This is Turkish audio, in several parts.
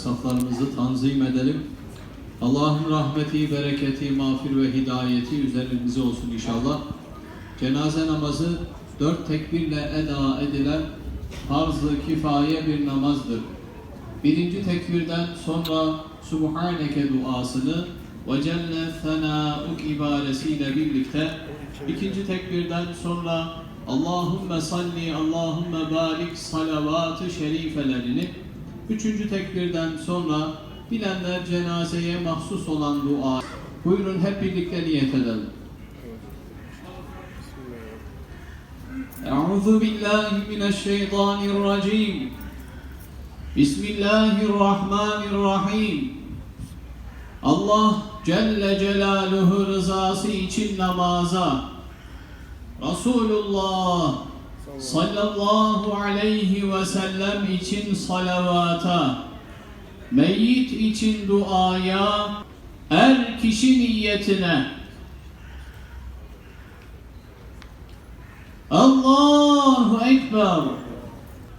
Saflarımızı tanzim edelim. Allah'ın rahmeti, bereketi, mağfir ve hidayeti üzerimize olsun inşallah. Cenaze namazı dört tekbirle eda edilen farz-ı kifaye bir namazdır. Birinci tekbirden sonra Subhaneke duasını ve celle senâuk ibaresiyle birlikte ikinci tekbirden sonra Allahümme salli, Allahümme barik salavat-ı şerifelerini üçüncü tekbirden sonra bilenler cenazeye mahsus olan dua. Buyurun hep birlikte niyet edelim. Euzu billahi mineşşeytanirracim. Bismillahirrahmanirrahim. Allah Celle Celaluhu rızası için namaza, Resulullah sallallahu aleyhi ve sellem için salavata, meyyit için duaya, er kişi niyetine. Allahu Ekber.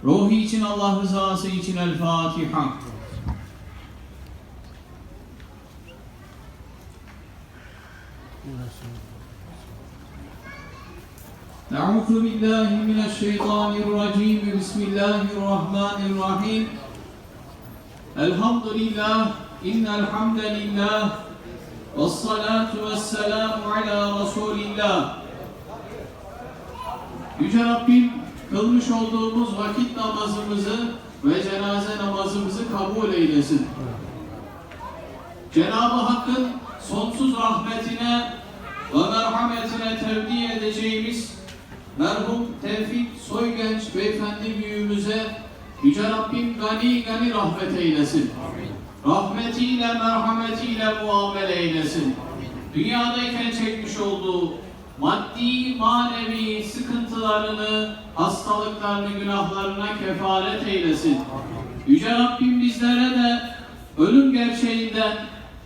Ruhi için Allah rızası için El Fatiha. Thank you. Euzu billahi mineşşeytanirracim. Bismillahirrahmanirrahim. Elhamdülillah. İnnel hamdelillah. Ves salatu ves selamu ala Resulillah. Yüce Rabbim kılmış olduğumuz vakit namazımızı ve cenaze namazımızı kabul eylesin. Cenab-ı Hakk'ın sonsuz rahmetine ve merhametine tevdi merhum Tevfik Soygenç beyefendi büyüğümüze Yüce Rabbim gani gani rahmet eylesin. Rahmetiyle, merhametiyle muamele eylesin. Dünyadayken çekmiş olduğu maddi, manevi sıkıntılarını, hastalıklarını, günahlarına kefaret eylesin. Yüce Rabbim bizlere de ölüm gerçeğinden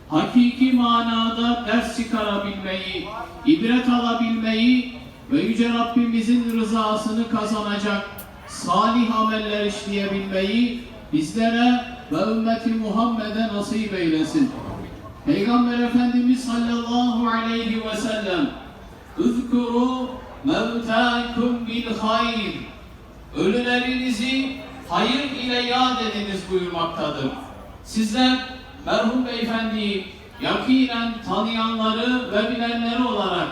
hakiki manada ders çıkarabilmeyi, ibret alabilmeyi ve Yüce Rabbimizin rızasını kazanacak salih ameller işleyebilmeyi bizlere ve ümmeti Muhammed'e nasip eylesin. Peygamber Efendimiz sallallahu aleyhi ve sellem Üzkuru mevtâkum bil Ölülerinizi hayır ile yad ediniz buyurmaktadır. Sizler merhum beyefendiyi yakinen tanıyanları ve bilenleri olarak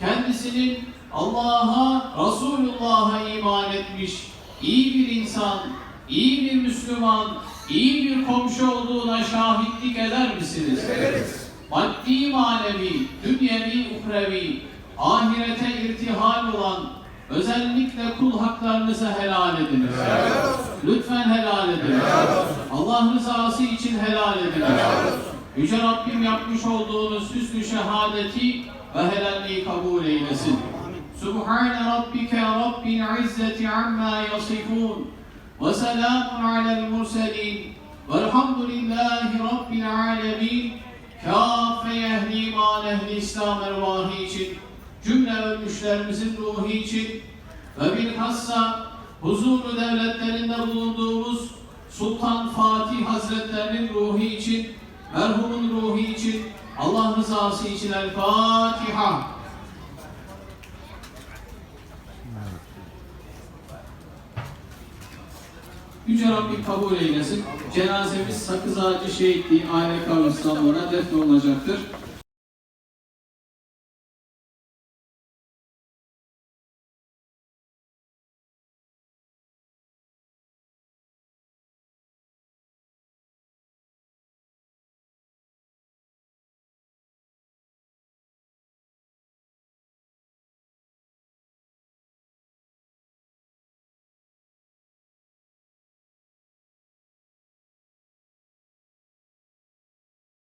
kendisinin Allah'a, Resulullah'a iman etmiş iyi bir insan, iyi bir Müslüman, iyi bir komşu olduğuna şahitlik eder misiniz? Maddi manevi, dünyevi, uhrevi, ahirete irtihal olan özellikle kul haklarınızı helal ediniz. Lütfen helal ediniz. Allah rızası için helal ediniz. Yüce Rabbim yapmış olduğunuz hüsnü şehadeti ve helalliği kabul eylesin. Subhane rabbike rabbil izzeti amma yasifun. Ve selamun alel murselin. Velhamdülillahi rabbil alemin. Kâfe ehli iman ehli İslam ervahı için cümle ölmüşlerimizin ruhu için ve bilhassa huzurlu devletlerinde bulunduğumuz Sultan Fatih Hazretlerinin ruhu için, merhumun ruhu için, Allah rızası için El Fatiha. Yüce Rabbim kabul eylesin. Cenazemiz Sakız Ağacı Şehitliği Aile Kabristanlığı'na defnolunacaktır.